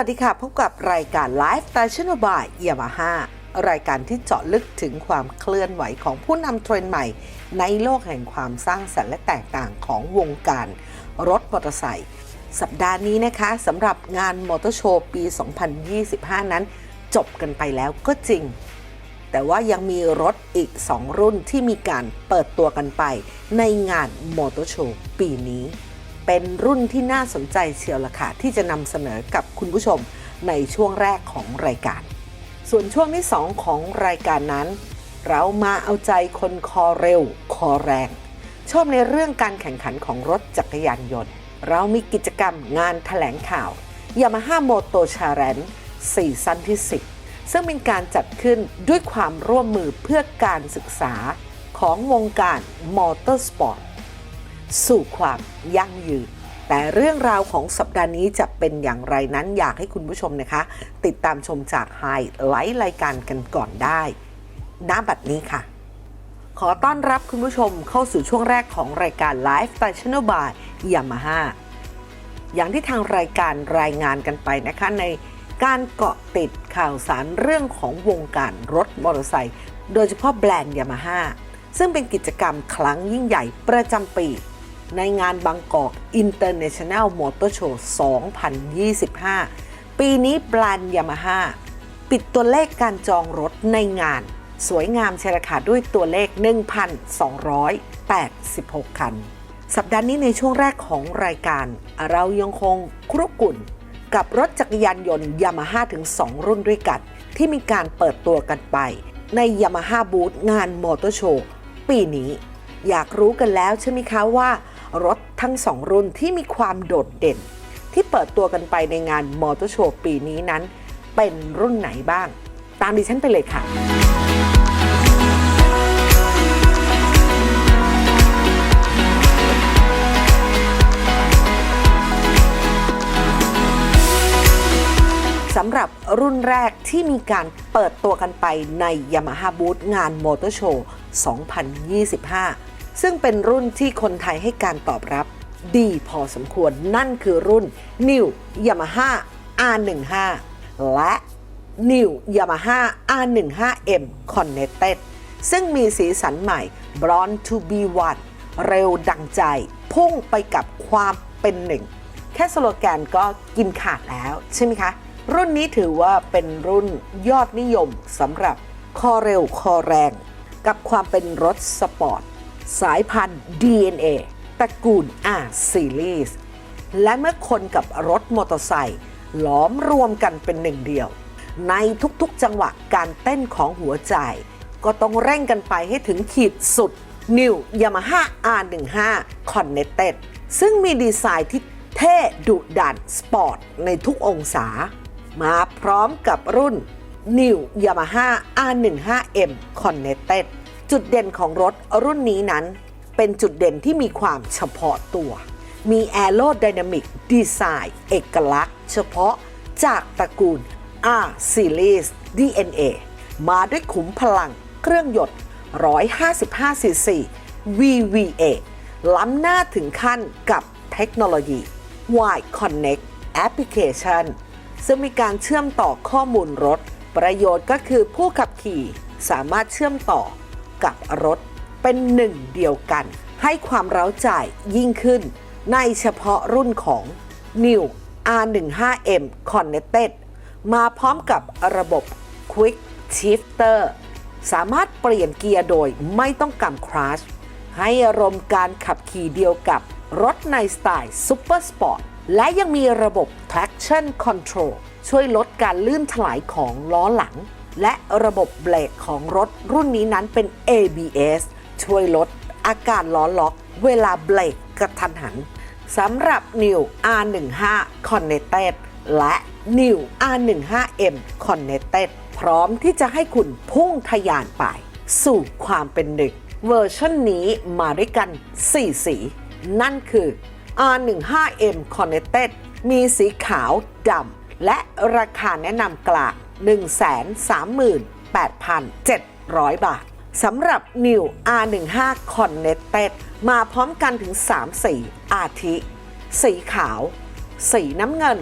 วัสดีค่ะ พบกับรายการ Live Fashion by Yamaha รายการที่เจาะลึกถึงความเคลื่อนไหวของผู้นำเทรนด์ใหม่ ในโลกแห่งความสร้างสรรค์และแตกต่างของวงการ รถมอเตอร์ไซค์สัปดาห์นี้นะคะสำหรับงานมอเตอร์โชว์ปี 2025 นั้น จบกันไปแล้วก็จริง แต่ว่ายังมีรถอีก 2 รุ่นที่มีการเปิดตัวกันไปในงานมอเตอร์โชว์ปีนี้ เป็นรุ่นที่น่าสนใจเชียวละค่ะที่จะนำเสนอกับคุณผู้ชมในช่วงแรกของรายการ ส่วนช่วงที่ 2 ของรายการนั้น เรามาเอาใจคนคอเร็ว คอแรง ชอบในเรื่องการแข่งขันของรถจักรยานยนต์ เรามีกิจกรรมงานแถลงข่าว Yamaha Moto Challenge ซีซั่นที่ 10 ซึ่งเป็นการจัดขึ้นด้วยความร่วมมือเพื่อการศึกษาของวงการมอเตอร์สปอร์ต สู่ความยั่งยืน แต่เรื่องราวของสัปดาห์นี้จะเป็นอย่างไรนั้นอยากให้คุณผู้ชมนะคะ ติดตามชมจากไฮไลท์รายการกันก่อนได้ณบัดนี้ค่ะ ขอต้อนรับคุณผู้ชมเข้าสู่ช่วงแรกของรายการ Live Fashion by Yamaha อย่างที่ทางรายการรายงานกันไปนะคะในการเกาะติดข่าวสารเรื่องของวงการรถมอเตอร์ไซค์โดยเฉพาะแบรนด์ยามาฮ่าซึ่งเป็นกิจกรรมครั้งยิ่งใหญ่ประจำปี ในงานบางกอก International Motor Show 2025 ปีนี้แบรนด์ยามาฮ่าปิดตัวเลขการจองรถในงาน สวยงามเชราคาด้วยตัวเลข 1,286 คัน สัปดาห์นี้ในช่วงแรกของรายการ เรายังคงครุกุ่นกับรถจักรยานยนต์ยามาฮ่าถึง 2 รุ่นด้วยกัน ที่มีการเปิดตัวกันไป ในยามาฮ่าบูธงานมอเตอร์โชว์ปีนี้ อยากรู้กันแล้วใช่ไหมคะว่า รถทั้ง2รุ่นที่มีความโดดเด่น ที่เปิดตัวกันไปในงานมอเตอร์โชว์ปีนี้นั้น เป็นรุ่นไหนบ้าง ตามดิฉันไปเลยค่ะสำหรับรุ่นแรกที่มีการเปิดตัวกันไปใน Yamaha Booth งานมอเตอร์โชว์2025 ซึ่งเป็นรุ่นที่คนไทยให้การตอบรับดีพอสมควรนั่นคือรุ่น New Yamaha R15 และ New Yamaha R15M Connected ซึ่งมีสีสันใหม่ Born to be one เร็วดังใจ พุ่งไปกับความเป็นหนึ่ง แค่สโลแกนก็กินขาดแล้วใช่ไหมคะ รุ่นนี้ถือว่าเป็นรุ่นยอดนิยมสำหรับคอเร็วคอแรง กับความเป็นรถสปอร์ต สายพันธุ์ DNA ตระกูล R Series และเมื่อคนกับรถมอเตอร์ไซค์หลอมรวมกันเป็นหนึ่งเดียว ในทุกๆจังหวะการเต้นของหัวใจ ก็ต้องเร่งกันไปให้ถึงขีดสุด New Yamaha R15 Connected ซึ่งมีดีไซน์ที่เท่ดุดันสปอร์ตในทุกองศา มาพร้อมกับรุ่น New Yamaha R15M Connected จุดเด่นของรถรุ่นนี้นั้น เป็นจุดเด่นที่มีความเฉพาะตัว มี Aerodynamic Design เอกลักษณ์ เฉพาะจากตระกูล R Series DNA มาด้วยขุมพลังเครื่องยนต์155 cc VVA ล้ำหน้าถึงขั้นกับเทคโนโลยี Y Connect Application ซึ่งมีการเชื่อมต่อข้อมูลรถ ประโยชน์ก็คือผู้ขับขี่สามารถเชื่อมต่อ กับรถเป็นหนึ่งเดียวกัน ให้ความเร้าใจยิ่งขึ้น ในเฉพาะรุ่นของ New R15M Connected มาพร้อมกับระบบ Quick Shifter สามารถเปลี่ยนเกียร์โดยไม่ต้องกำคราชให้อารมณ์การขับขี่เดียวกับรถในสไตล์ Super Sport และยังมีระบบ traction control ช่วยลดการลื่นถลายของล้อหลัง และระบบเบรกของรถรุ่นนี้นั้นเป็น ABS ช่วยลดอาการล้อล็อก เวลาเบรกกระทันหันสำหรับ New R15 Connected และ New R15M Connected พร้อมที่จะให้คุณพุ่งทะยานไป สู่ความเป็นหนึ่ง เวอร์ชันนี้มาด้วยกัน 4 สี นั่นคือ R15M Connected มีสีขาวดำและราคาแนะนำกลาง 138,700 บาทสำหรับ New R15 Connected มาพร้อมกันถึง 3 สี อาทิ สีขาว สีน้ำเงิน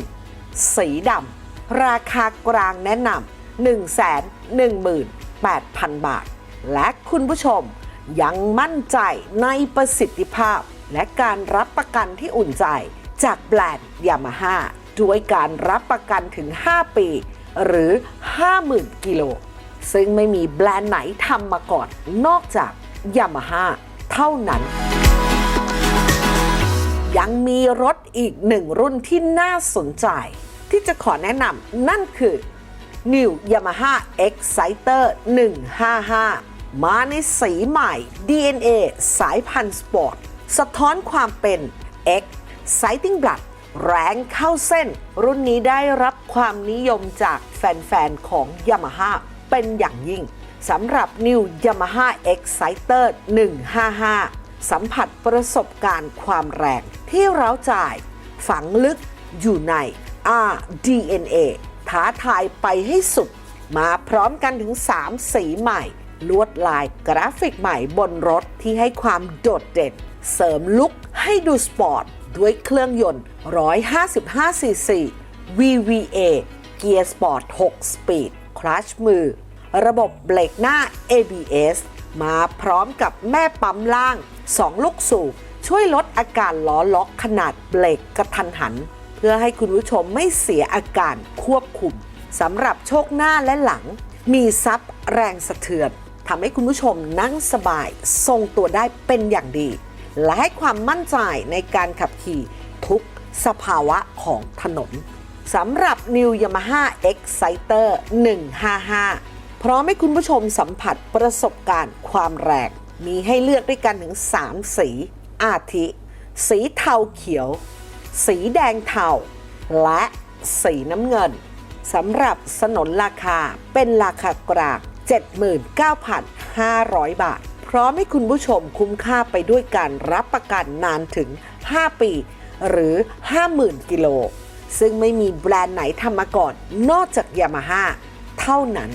สีดำ ราคากลางแนะนำ118,000 บาท และคุณผู้ชมยังมั่นใจในประสิทธิภาพ และการรับประกันที่อุ่นใจจากแบรนด์ยามาฮ่าด้วยการรับประกันถึง 5 ปี หรือ 50,000 กิโล ซึ่งไม่มีแบรนด์ไหนทำมาก่อน นอกจากยามาฮ่าเท่านั้น ยังมีรถอีกหนึ่งรุ่นที่น่าสนใจ ที่จะขอแนะนำนั่นคือ New Yamaha Exciter 155 มาในสีใหม่ DNA สายพันธุ์สปอร์ต สะท้อนความเป็น Exciting Blood แรงเข้าเส้น รุ่นนี้ได้รับความนิยมจากแฟน ๆ ของ Yamaha เป็นอย่างยิ่งสำหรับ New Yamaha Exciter 155 สัมผัสประสบการณ์ความแรงที่เร้าใจฝังลึกอยู่ใน RDNA ท้าทายไปให้สุด มาพร้อมกันถึง 3 สีใหม่ ลวดลายกราฟิกใหม่บนรถที่ให้ความโดดเด่น เสริมลุคให้ดูสปอร์ต ด้วยเครื่องยนต์ 155ซีซี VVA เกียร์สปอร์ต 6 สปีด คลัชมือ ระบบเบรกหน้า ABS มาพร้อมกับแม่ปั๊มล่าง 2 ลูกสูบ ช่วยลดอาการล้อล็อกขนาดเบรกกระทันหัน เพื่อให้คุณผู้ชมไม่เสียอาการควบคุมสำหรับโชคหน้าและหลัง มีซับแรงสะเทือนทำให้คุณผู้ชมนั่งสบาย ทรงตัวได้เป็นอย่างดี และให้ความมั่นใจในการขับขี่ทุกสภาวะของถนนสำหรับ New Yamaha Exciter 155 พร้อมให้คุณผู้ชมสัมผัสประสบการณ์ความแรงมีให้เลือกด้วยกันถึง 3 สีอาทิ สีเทาเขียว สีแดงเทา และสีน้ำเงินสำหรับสนนราคาเป็นราคากลาง79,500 บาท ร้อมให้คุณผู้ชมคุ้มค่าไปด้วยการรับประกันนานถึง 5 ปี หรือ 50,000 กิโล ซึ่งไม่มีแบรนด์ไหนทำมาก่อน นอกจากยามาฮ่าเท่านั้น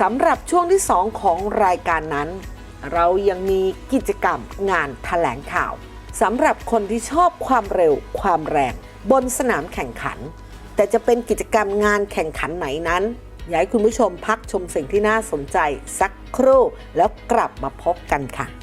สำหรับช่วงที่ 2 ของรายการนั้น เรายังมีกิจกรรมงานแถลงข่าวสำหรับคนที่ชอบความเร็วความแรง บนสนามแข่งขัน แต่จะเป็นกิจกรรมงานแข่งขันไหนนั้นอยากให้คุณผู้ชมพักชมสิ่งที่น่าสนใจสัก ครู่ แล้วกลับมาพบกันค่ะ